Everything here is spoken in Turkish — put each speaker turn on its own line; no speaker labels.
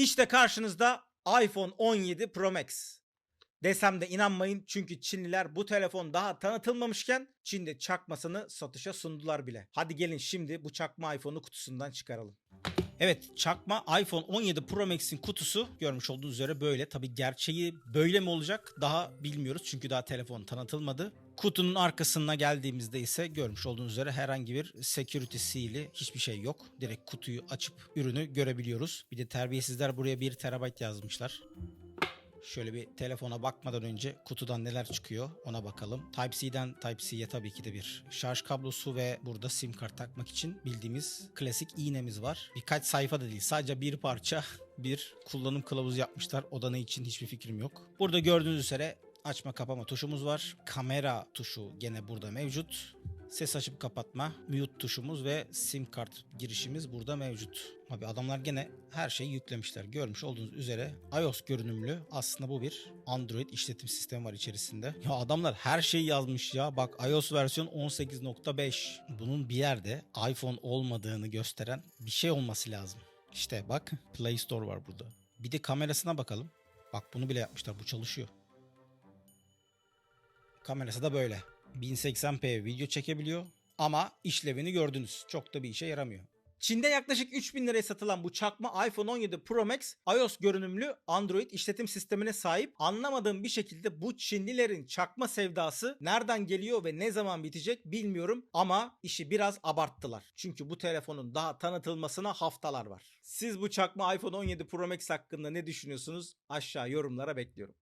İşte karşınızda iPhone 17 Pro Max. Desem de inanmayın çünkü Çinliler bu telefon daha tanıtılmamışken Çin'de çakmasını satışa sundular bile. Hadi gelin şimdi bu çakma iPhone'u kutusundan çıkaralım. Evet çakma iPhone 17 Pro Max'in kutusu görmüş olduğunuz üzere böyle. Tabi gerçeği böyle mi olacak daha bilmiyoruz çünkü daha telefon tanıtılmadı. Kutunun arkasına geldiğimizde ise görmüş olduğunuz üzere herhangi bir security seal'i hiçbir şey yok. Direkt kutuyu açıp ürünü görebiliyoruz. Bir de terbiyesizler buraya 1 terabayt yazmışlar. Şöyle bir telefona bakmadan önce kutudan neler çıkıyor ona bakalım. Type-C'den Type-C'ye tabii ki de bir şarj kablosu ve burada sim kart takmak için bildiğimiz klasik iğnemiz var. Birkaç sayfa da değil sadece bir parça bir kullanım kılavuzu yapmışlar. O da ne için hiçbir fikrim yok. Burada gördüğünüz üzere açma kapama tuşumuz var. Kamera tuşu gene burada mevcut. Ses açıp kapatma, mute tuşumuz ve sim kart girişimiz burada mevcut. Abi adamlar gene her şeyi yüklemişler. Görmüş olduğunuz üzere iOS görünümlü aslında bu bir Android işletim sistemi var içerisinde. Ya adamlar her şeyi yazmış ya. Bak iOS versiyon 18.5. Bunun bir yerde iPhone olmadığını gösteren bir şey olması lazım. İşte bak Play Store var burada. Bir de kamerasına bakalım. Bak bunu bile yapmışlar. Bu çalışıyor. Kamerası da böyle. 1080p video çekebiliyor ama işlevini gördünüz. Çok da bir işe yaramıyor. Çin'de yaklaşık 3000 liraya satılan bu çakma iPhone 17 Pro Max iOS görünümlü Android işletim sistemine sahip. Anlamadığım bir şekilde bu Çinlilerin çakma sevdası nereden geliyor ve ne zaman bitecek bilmiyorum ama işi biraz abarttılar. Çünkü bu telefonun daha tanıtılmasına haftalar var. Siz bu çakma iPhone 17 Pro Max hakkında ne düşünüyorsunuz? Aşağı yorumlara bekliyorum.